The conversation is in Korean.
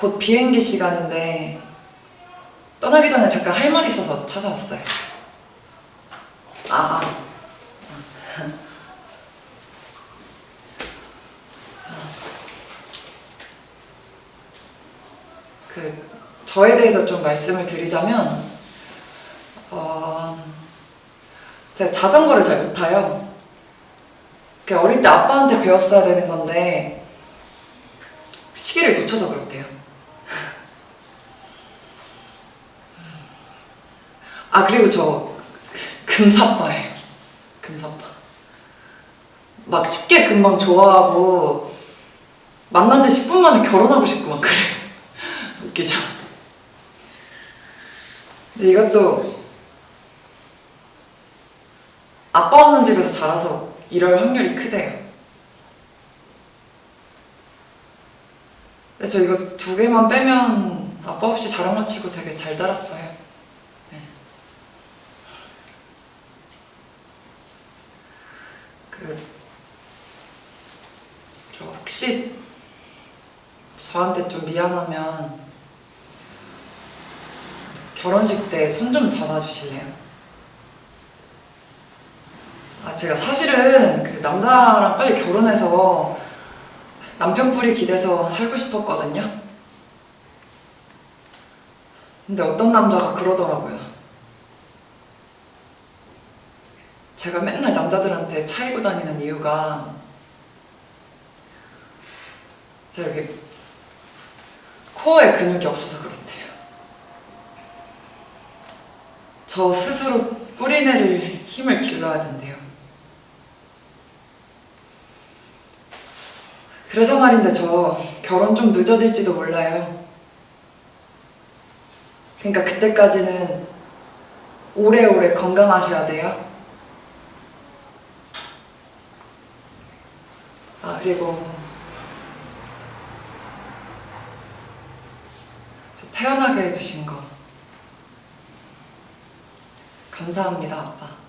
곧 비행기 시간인데 떠나기 전에 잠깐 할 말이 있어서 찾아왔어요. 아, 아. 그 저에 대해서 좀 말씀을 드리자면 어, 제가 자전거를 잘 못 타요. 그 어릴 때 아빠한테 배웠어야 되는 건데 시기를 놓쳐서 그렇대요. 아 그리고 저 금사빠예요. 금사빠. 막 쉽게 금방 좋아하고 만난 지 10분 만에 결혼하고 싶고 막 그래요. 웃기죠? 근데 이것도 아빠 없는 집에서 자라서 이럴 확률이 크대요. 근데 저 이거 두 개만 빼면 아빠 없이 자랑 마치고 되게 잘 자랐어요. 그, 저 혹시 저한테 좀 미안하면 결혼식 때 손 좀 잡아주실래요? 아, 제가 사실은 그 남자랑 빨리 결혼해서 남편 뿌리 기대서 살고 싶었거든요. 근데 어떤 남자가 그러더라고요. 제가 맨날 남자들한테 차이고 다니는 이유가 제가 여기 코어에 근육이 없어서 그렇대요. 저 스스로 뿌리내릴 힘을 길러야 된대요. 그래서 말인데 저 결혼 좀 늦어질지도 몰라요. 그러니까 그때까지는 오래오래 건강하셔야 돼요. 아, 그리고 저 태어나게 해주신 거 감사합니다, 아빠.